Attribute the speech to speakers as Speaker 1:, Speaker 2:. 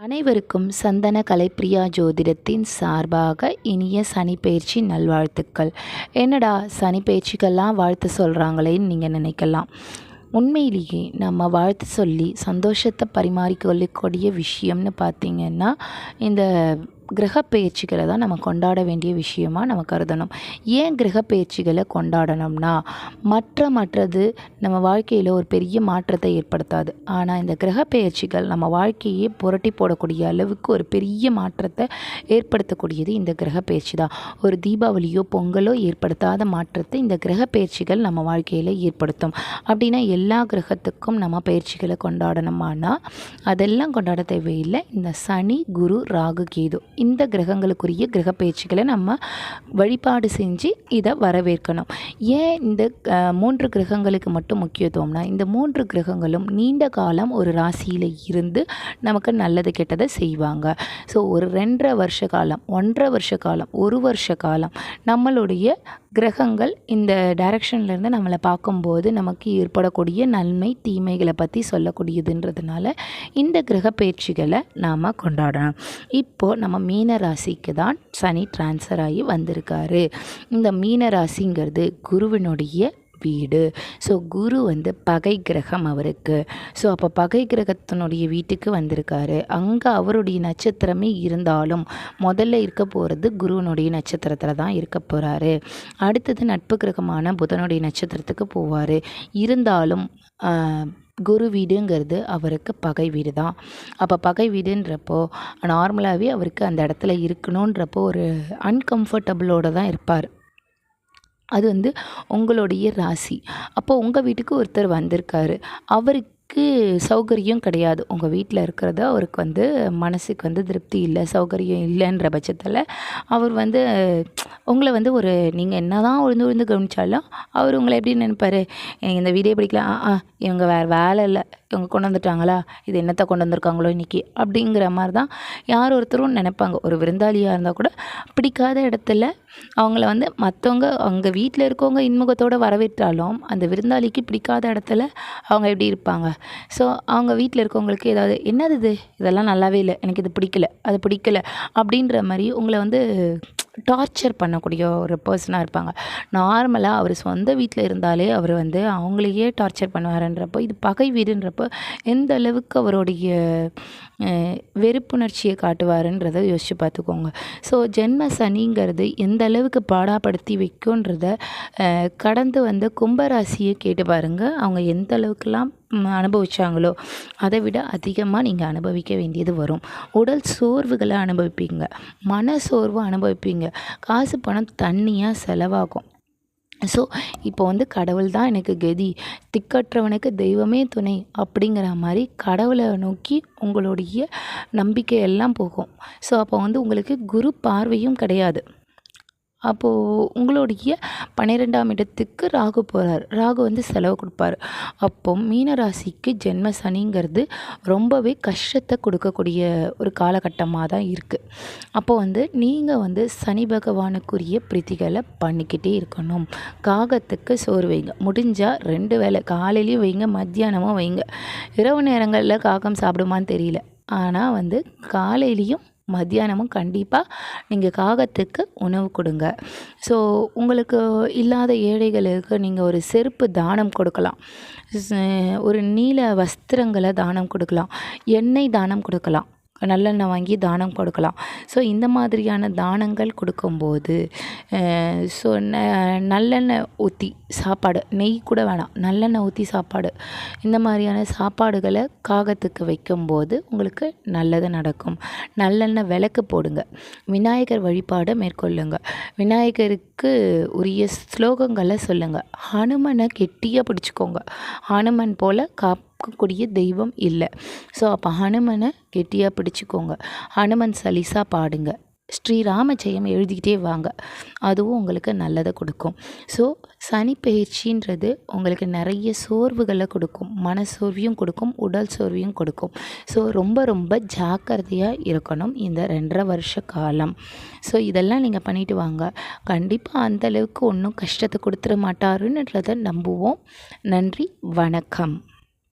Speaker 1: அனைவருக்கும் சந்தன கலைப்பிரியா ஜோதிடத்தின் சார்பாக இனிய சனி நல்வாழ்த்துக்கள். என்னடா சனி வாழ்த்து சொல்கிறாங்களேன்னு நீங்கள் நினைக்கலாம். உண்மையிலேயே நம்ம வாழ்த்து சொல்லி சந்தோஷத்தை பரிமாறிக்கொள்ளக்கூடிய விஷயம்னு பார்த்திங்கன்னா இந்த கிரக பயிற்சிகளை தான் நம்ம கொண்டாட வேண்டிய விஷயமா நம்ம கருதணும். ஏன் கிரக பயிற்சிகளை கொண்டாடணும்னா மற்ற மற்றது நம்ம வாழ்க்கையில் ஒரு பெரிய மாற்றத்தை ஏற்படுத்தாது. ஆனால் இந்த கிரக பயிற்சிகள் நம்ம வாழ்க்கையே புரட்டி போடக்கூடிய அளவுக்கு ஒரு பெரிய மாற்றத்தை ஏற்படுத்தக்கூடியது இந்த கிரக பயிற்சி தான். ஒரு தீபாவளியோ பொங்கலோ ஏற்படுத்தாத மாற்றத்தை இந்த கிரக பயிற்சிகள் நம்ம வாழ்க்கையில் ஏற்படுத்தும். அப்படின்னா எல்லா கிரகத்துக்கும் நம்ம பயிற்சிகளை கொண்டாடணுமானா அதெல்லாம் கொண்டாட தேவையில்லை. இந்த சனி குரு ராகு கேது. இந்த கிரகங்களுக்குரிய கிரக பயிற்சிகளை நம்ம வழிபாடு செஞ்சு இதை வரவேற்கணும். ஏன் இந்த மூன்று கிரகங்களுக்கு மட்டும் முக்கியத்துவம்னா இந்த மூன்று கிரகங்களும் நீண்ட காலம் ஒரு ராசியில் இருந்து நமக்கு நல்லது கெட்டதை செய்வாங்க. ஸோ ஒரு ரெண்டரை வருஷ காலம் ஒன்றரை வருஷ காலம் ஒரு வருஷ காலம் நம்மளுடைய கிரகங்கள் இந்த டைரக்ஷன்லேருந்து நம்மளை பார்க்கும்போது நமக்கு ஏற்படக்கூடிய நன்மை தீமைகளை பற்றி சொல்லக்கூடியதுன்றதுனால இந்த கிரக பயிற்சிகளை நாம் கொண்டாடணும். இப்போது நம்ம மீன ராசிக்கு தான் சனி ட்ரான்ஸ்ஃபர் ஆகி வந்திருக்காரு. இந்த மீன ராசிங்கிறது குருவினுடைய வீடு. ஸோ குரு வந்து பகை கிரகம் அவருக்கு. ஸோ அப்போ பகை கிரகத்தினுடைய வீட்டுக்கு வந்திருக்காரு. அங்கே அவருடைய நட்சத்திரமே இருந்தாலும் முதல்ல இருக்க போகிறது குருவினுடைய நட்சத்திரத்தில் தான் இருக்க போகிறாரு அடுத்தது நட்பு கிரகமான புதனுடைய நட்சத்திரத்துக்கு போவார். இருந்தாலும் குரு வீடுங்கிறது அவருக்கு பகை வீடு தான். அப்போ பகை வீடுன்றப்போ நார்மலாகவே அவருக்கு அந்த இடத்துல இருக்கணுன்றப்போ ஒரு அன்கம்ஃபர்டபுளோடு தான் இருப்பார். அது வந்து உங்களுடைய ராசி. அப்போ உங்கள் வீட்டுக்கு ஒருத்தர் வந்திருக்காரு. அவருக்கு சௌகரியம் கிடையாது. உங்கள் வீட்டில் இருக்கிறத அவருக்கு வந்து மனசுக்கு வந்து திருப்தி இல்லை சௌகரியம் இல்லைன்ற பட்சத்தில் அவர் வந்து உங்களை வந்து ஒரு நீங்கள் என்ன தான் உழுந்து உழுந்து கவனிச்சாலும் அவர் உங்களை எப்படி நினைப்பார்? "எனக்கு இந்த வீடியோ பிடிக்கல. ஆ ஆ இவங்க வேறு வேலை இல்லை. இவங்க கொண்டு வந்துட்டாங்களா? இது என்னத்தை கொண்டு வந்திருக்காங்களோ இன்றைக்கி அப்படிங்கிற மாதிரி தான் யார் ஒருத்தரும் நினைப்பாங்க. ஒரு விருந்தாளியாக இருந்தால் கூட பிடிக்காத இடத்துல அவங்கள வந்து மற்றவங்க அவங்க வீட்டில் இருக்கவங்க இன்முகத்தோடு வரவேற்றாலும் அந்த விருந்தாளிக்கு பிடிக்காத இடத்துல அவங்க எப்படி இருப்பாங்க? ஸோ அவங்க வீட்டில் இருக்கவங்களுக்கு ஏதாவது என்னது இது? இதெல்லாம் நல்லாவே இல்லை. எனக்கு இது பிடிக்கல. அது பிடிக்கல. அப்படின்ற மாதிரி உங்களை வந்து டார்ச்சர் பண்ணக்கூடிய ஒரு பர்சனாக இருப்பாங்க. நார்மலாக அவர் சொந்த வீட்டில் இருந்தாலே அவர் வந்து அவங்களையே டார்ச்சர் பண்ணுவாருன்றப்போ இது பகை வீடுன்றப்போ எந்த அளவுக்கு அவருடைய வெறுப்புணர்ச்சியை காட்டுவாருன்றதை யோசித்து பார்த்துக்கோங்க. ஸோ ஜென்ம சனிங்கிறது எந்த அளவுக்கு பாடாப்படுத்தி வைக்கும்ன்றத கடந்து வந்த கும்பராசியை கேட்டு பாருங்கள் அவங்க எந்த அளவுக்குலாம் அனுபவிச்சாங்களோ அதை விட அதிகமாக நீங்கள் அனுபவிக்க வேண்டியது வரும். உடல் சோர்வுகளை அனுபவிப்பீங்க. மன சோர்வு அனுபவிப்பீங்க. காசு பணம் தண்ணியாக செலவாகும். ஸோ இப்போ வந்து கடவுள் தான் எனக்கு கதி. திக்கற்றவனுக்கு தெய்வமே துணை அப்படிங்கிற மாதிரி கடவுளை நோக்கி உங்களுடைய நம்பிக்கையெல்லாம் போகும். ஸோ அப்போ வந்து உங்களுக்கு குரு பார்வையும் கிடையாது. அப்போது உங்களுடைய பன்னிரெண்டாம் இடத்துக்கு ராகு போகிறார் ராகு வந்து செலவு கொடுப்பாரு. அப்போ மீனராசிக்கு ஜென்ம சனிங்கிறது ரொம்பவே கஷ்டத்தை கொடுக்கக்கூடிய ஒரு காலகட்டமாக தான் இருக்குது அப்போ வந்து நீங்கள் வந்து சனி பகவானுக்குரிய பிரீத்திகளை பண்ணிக்கிட்டே இருக்கணும். காகத்துக்கு சோறு வைங்க. முடிஞ்சால் ரெண்டு வேளை காலையிலையும் வைங்க மத்தியானமும் வைங்க. இரவு நேரங்களில் காகம் சாப்பிடுமான்னு தெரியல. ஆனால் வந்து காலையிலையும் மத்தியானமும் கண்டிப்பாக நீங்கள் காகத்துக்கு உணவு கொடுங்க. ஸோ உங்களுக்கு இல்லாத ஏழைகளுக்கு நீங்கள் ஒரு செருப்பு தானம் கொடுக்கலாம். ஒரு நீல வஸ்திரங்களை தானம் கொடுக்கலாம். எண்ணெய் தானம் கொடுக்கலாம். நல்லெண்ணெய் வாங்கி தானம் கொடுக்கலாம். ஸோ இந்த மாதிரியான தானங்கள் கொடுக்கும்போது ஸோ நல்லெண்ணெய் ஊற்றி சாப்பாடு நெய் கூட வேணாம் நல்லெண்ணெய் ஊற்றி சாப்பாடு. இந்த மாதிரியான சாப்பாடுகளை காகத்துக்கு வைக்கும்போது உங்களுக்கு நல்லது நடக்கும். நல்லெண்ணெய் விளக்கு போடுங்க. விநாயகர் வழிபாடை மேற்கொள்ளுங்க. விநாயகருக்கு உரிய ஸ்லோகங்களை சொல்லுங்கள் ஹனுமனை கெட்டியாக பிடிச்சிக்கோங்க. ஹனுமன் போல் காப் காக்கக்கூடிய தெய்வம் இல்லை. ஸோ அப்போ ஹனுமனை கெட்டியாக பிடிச்சிக்கோங்க. ஹனுமன் சலிசா பாடுங்க. ஸ்ரீராம ஜெயம் எழுதிக்கிட்டே வாங்க. அதுவும் உங்களுக்கு நல்லதை கொடுக்கும். ஸோ சனி பயிற்சின்றது உங்களுக்கு நிறைய சோர்வுகளை கொடுக்கும். மன சோர்வையும் கொடுக்கும். உடல் சோர்வையும் கொடுக்கும். ஸோ ரொம்ப ரொம்ப ஜாக்கிரதையாக இருக்கணும் இந்த ரெண்டரை வருஷ காலம். ஸோ இதெல்லாம் நீங்கள் பண்ணிட்டு வாங்க. கண்டிப்பாக அந்த அளவுக்கு ஒன்றும் கஷ்டத்தை கொடுத்துட மாட்டாருன்றதை நம்புவோம். நன்றி வணக்கம்.